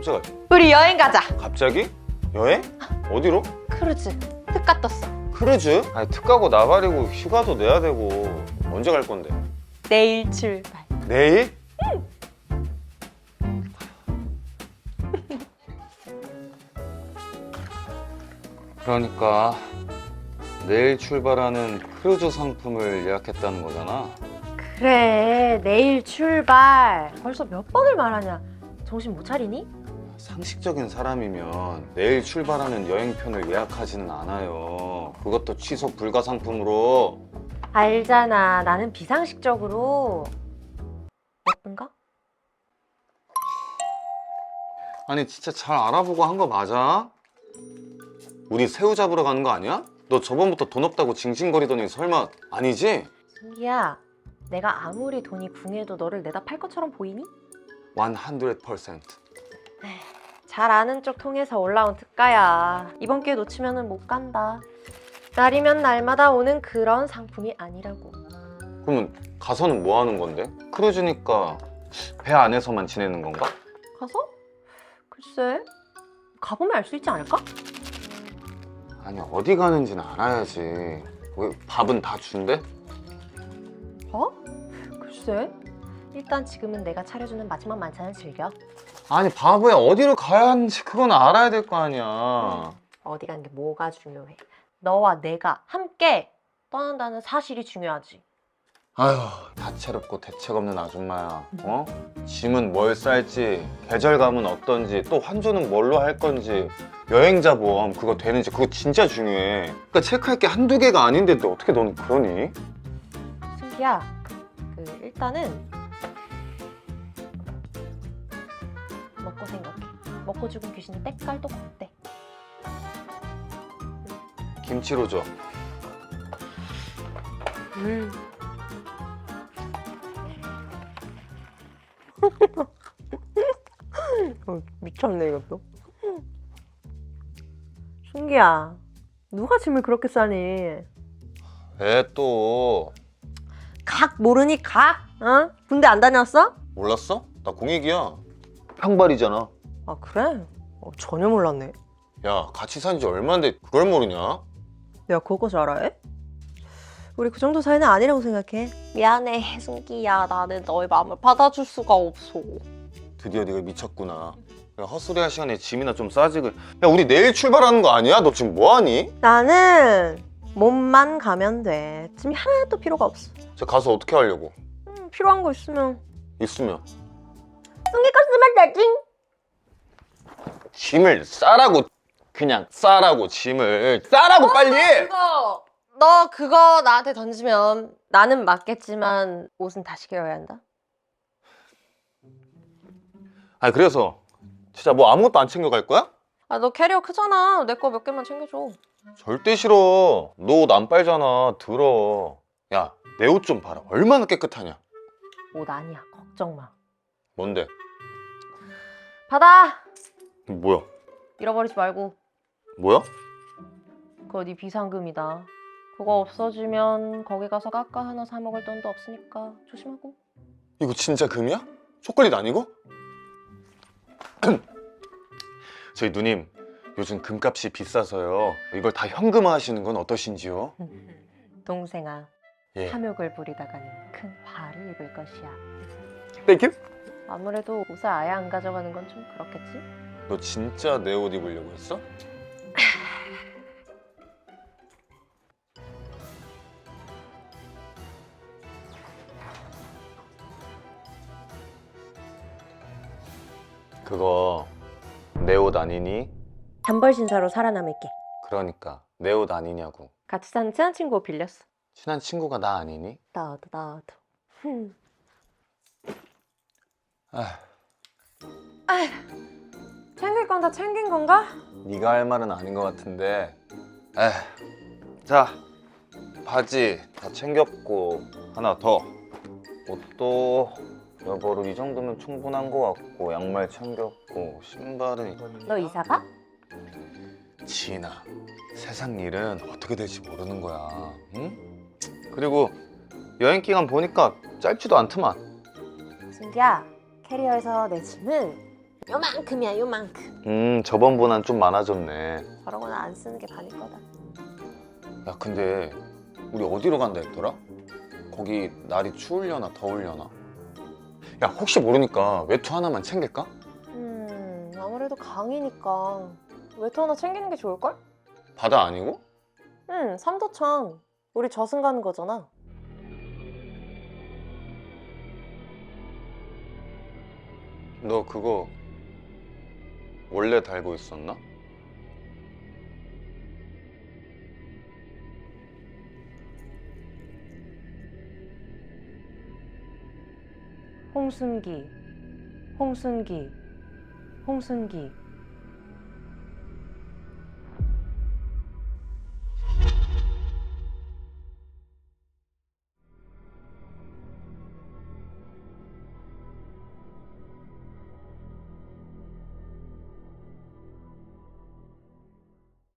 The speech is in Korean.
깜짝아 우리 여행 가자. 갑자기? 여행? 어디로? 크루즈. 특가 떴어. 크루즈? 아니 특가고 나발이고 휴가도 내야 되고 언제 갈 건데? 내일 출발. 내일? 그러니까 내일 출발하는 크루즈 상품을 예약했다는 거잖아. 그래, 내일 출발. 벌써 몇 번을 말하냐? 정신 못 차리니? 상식적인 사람이면 내일 출발하는 여행편을 예약하지는 않아요. 그것도 취소 불가 상품으로. 알잖아. 나는 비상식적으로 예쁜가? 아니 진짜 잘 알아보고 한 거 맞아? 우리 새우 잡으러 가는 거 아니야? 너 저번부터 돈 없다고 징징거리더니 설마 아니지? 승기야, 내가 아무리 돈이 궁해도 너를 내다 팔 것처럼 보이니? 100% 잘 아는 쪽 통해서 올라온 특가야. 이번 기회 놓치면 못 간다. 날이면 날마다 오는 그런 상품이 아니라고. 그러면 가서는 뭐 하는 건데? 크루즈니까 배 안에서만 지내는 건가? 가서? 글쎄, 가보면 알 수 있지 않을까? 아니 어디 가는지는 알아야지 왜 밥은 다 준대? 어? 글쎄. 일단 지금은 내가 차려주는 마지막 만찬을 즐겨. 아니 바보야 어디로 가야 하는지 그건 알아야 될 거 아니야 어디 가는 게 뭐가 중요해. 너와 내가 함께 떠난다는 사실이 중요하지. 아휴 다채롭고 대책 없는 아줌마야 어? 짐은 뭘 쌀지 계절감은 어떤지 또 환전은 뭘로 할 건지 여행자 보험 그거 되는지 그거 진짜 중요해 그러니까 체크할 게 한두 개가 아닌데 또 어떻게 너는 그러니? 승기야, 그 일단은 먹고 생각해. 먹고 죽은 귀신이 때깔도 걷대. 김치로 줘 음. 어, 미쳤네 이것도. 승기야, 누가 짐을 그렇게 싸니? 왜또각 모르니 각? 어? 군대 안 다녔어? 몰랐어? 나 공익이야 평발이잖아 아 그래? 어, 전혀 몰랐네. 야 같이 산 지 얼마인데 그걸 모르냐? 야 그거 잘해? 우리 그 정도 사이는 아니라고 생각해. 미안해 승기야, 나는 너의 마음을 받아줄 수가 없어. 드디어 네가 미쳤구나 야, 헛소리 할 시간에 짐이나 좀 싸지 그. 야 우리 내일 출발하는 거 아니야? 너 지금 뭐하니? 나는 몸만 가면 돼. 짐이 하나도 필요가 없어. 저 가서 어떻게 하려고? 음, 필요한 거 있으면 있으면 거 쓰면 되지. 짐을 싸라고 그냥 싸라고 짐을 싸라고 빨리 그거 너 그거 나한테 던지면 나는 맞겠지만 옷은 다시 개어야 한다. 아니 그래서 진짜 뭐 아무것도 안 챙겨갈 거야? 아 너 캐리어 크잖아. 내 거 몇 개만 챙겨줘. 절대 싫어 너 옷 안 빨잖아 들어 야내 옷 좀 봐라 얼마나 깨끗하냐 옷 아니야. 걱정 마. 뭔데? 받아. 뭐야 잃어버리지 말고. 뭐야? 그거 네 비상금이다. 그거 없어지면 거기 가서 깎아 하나 사 먹을 돈도 없으니까 조심하고. 이거 진짜 금이야? 초콜릿 아니고? 저희 누님 요즘 금값이 비싸서요 이걸 다 현금화 하시는 건 어떠신지요? 동생아, 예 탐욕을 부리다가는 큰 화를 입을 것이야. 땡큐 아무래도 옷을 아예 안 가져가는 건 좀 그렇겠지? 너 진짜 내 옷 입으려고 했어? 그거 내 옷 아니니? 단벌 신사로 살아남을게. 그러니까 내 옷 아니냐고 같이 사는 친한 친구 빌렸어. 친한 친구가 나 아니니? 나도 나도. 흠. 아, 챙길 건 다 챙긴 건가? 네가 할 말은 아닌 것 같은데. 에휴. 자 바지 다 챙겼고 하나 더. 옷도 여보를 이 정도면 충분한 것 같고 양말 챙겼고 신발은 너 이사 가? 지인아 세상 일은 어떻게 될지 모르는 거야. 응? 그리고 여행 기간 보니까 짧지도 않더만. 승기야, 캐리어에서 내 짐을 요만큼이야 요만큼 음 저번보단 좀 많아졌네 저런 거는 안 쓰는 게 반일 거다 야 근데 우리 어디로 간다 했더라? 거기 날이 추우려나 더우려나 야 혹시 모르니까 외투 하나만 챙길까? 음 아무래도 강이니까 외투 하나 챙기는 게 좋을걸? 바다 아니고? 응 삼도천 우리 저승 가는 거잖아 너 그거 원래 달고 있었나? 홍순기 홍순기 홍순기